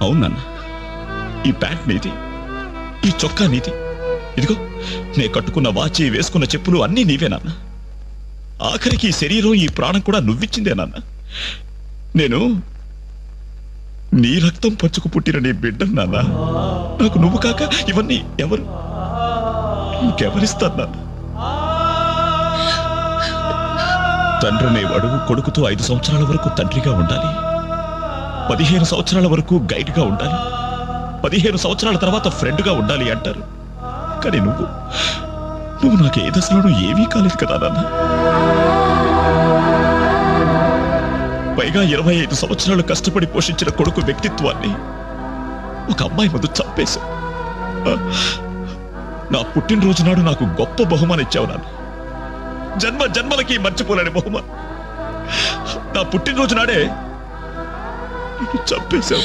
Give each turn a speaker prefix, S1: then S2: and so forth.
S1: అవును ఈ ప్యాంట్ నీది ఈ చొక్కా నీది. ఇదిగో నే కట్టుకున్న వాచి వేసుకున్న చెప్పులు అన్నీ నీవే నాన్న. ఆఖరికి ఈ శరీరం ఈ ప్రాణం కూడా నువ్విచ్చిందే నాన్న. నేను నీ రక్తం పంచుకు పుట్టిన నీ బిడ్డ నాన్న. నాకు నువ్వు కాక ఇవన్నీ ఎవరు? ఇంకెవరిస్తాను నాన్న? తండ్రి అనేవాడు కొడుకుతో ఐదు సంవత్సరాల వరకు తండ్రిగా ఉండాలి. పదిహేను సంవత్సరాల వరకు గైడ్గా ఉండాలి. పదిహేను సంవత్సరాల తర్వాత ఫ్రెండ్గా ఉండాలి అంటారు. కానీ నువ్వు నువ్వు నాకు ఏ దశలోనూ ఏమీ కాలేదు కదా నాన్న. పైగా ఇరవై ఐదు సంవత్సరాలు కష్టపడి పోషించిన కొడుకు వ్యక్తిత్వాన్ని ఒక అమ్మాయి ముందు చంపేశా నా పుట్టినరోజు నాడు నాకు గొప్ప బహుమానం ఇచ్చావు నాన్న. జన్మ జన్మలకి మర్చిపోలేని బహుమానం. నా పుట్టినరోజు నాడే చంపేశావు